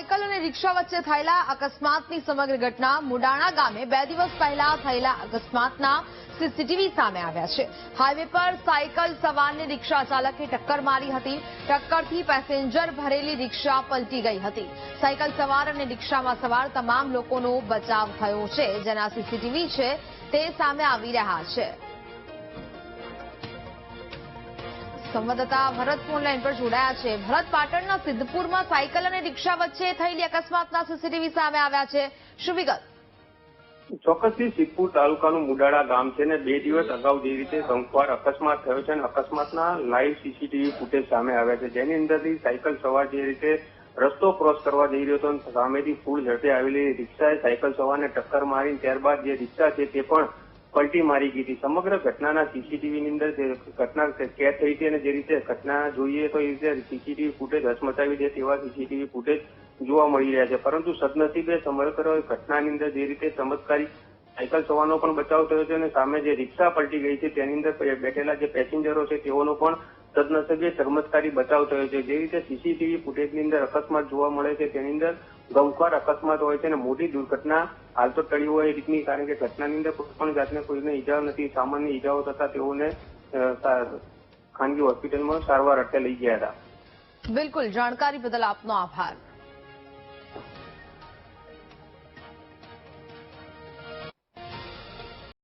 Cycle અને રિક્ષા વચ્ચે થયેલા અકસ્માતની સમગ્ર ઘટના મુડાણા ગામે બે દિવસ પહેલા થયેલા અકસ્માતના સીસીટીવી સામે આવ્યા છે. હાઈવે પર સાયકલ સવારને રિક્ષા ચાલકે ટક્કર મારી હતી. ટક્કરથી પેસેન્જર ભરેલી રિક્ષા પલટી ગઈ હતી. સાયકલ સવાર અને રિક્ષામાં સવાર તમામ લોકોનો બચાવ થયો છે. જેના સીસીટીવી છે તે સામે આવી રહ્યા છે. સંવાદદાતા ભરત ફોન લાઈન પર જોડાયા છે. ભરત પાટણના સિદ્ધપુરમાં સાયકલ અને રિક્ષા વચ્ચે થયેલી અકસ્માતના સીસીટીવી સામે આવ્યા છે. શું વિગત? ચોક્કસથી સિદ્ધપુર તાલુકાનું મુડાળા ગામ છે ને બે દિવસ અગાઉ જે રીતે સંખવાર અકસ્માત થયો છે અને અકસ્માતના લાઈવ સીસીટીવી ફૂટેજ સામે આવ્યા છે. જેની અંદરથી સાયકલ સવાર જે રીતે રસ્તો ક્રોસ કરવા જઈ રહ્યો હતો સામેથી ફૂલ ઝડપે આવેલી રિક્ષાએ સાયકલ સવારને ટક્કર મારી ત્યારબાદ જે રિક્ષા છે તે પણ પલટી મારી ગઈ હતી. સમગ્ર ઘટનાના સીસીટીવીની અંદર જે ઘટના કેદ થઈ હતી અને જે રીતે ઘટના જોઈએ તો એ રીતે સીસીટીવી ફૂટેજ હચમચાવી દે તેવા સીસીટીવી ફૂટેજ જોવા મળી રહ્યા છે. પરંતુ સદનસીબે સમગ્ર ઘટનાની અંદર જે રીતે ચમત્કારી સાયકલ સવારનો પણ બચાવ થયો છે અને સામે જે રિક્ષા પલટી ગઈ છે, તેની અંદર બેઠેલા જે પેસેન્જરો છે, તેઓનો પણ સદનસીબે ચમત્કારી બચાવ થયો છે. જે રીતે સીસીટીવી ફૂટેજની અંદર અકસ્માત જોવા મળે છે, તેની અંદર ગમખ્વાર અકસ્માત હોય છે અને મોટી દુર્ઘટના, હાલ તો ટળી હોય એ રીતની, કારણ કે ઘટનાની અંદર કોઈ પણ જાતને કોઈને ઈજાઓ નથી. સામાન્ય ઈજાઓ થતા તેઓને ખાનગી હોસ્પિટલમાં સારવાર અર્થે લઈ ગયા હતા. બિલકુલ, જાણકારી બદલ આપનો આભાર.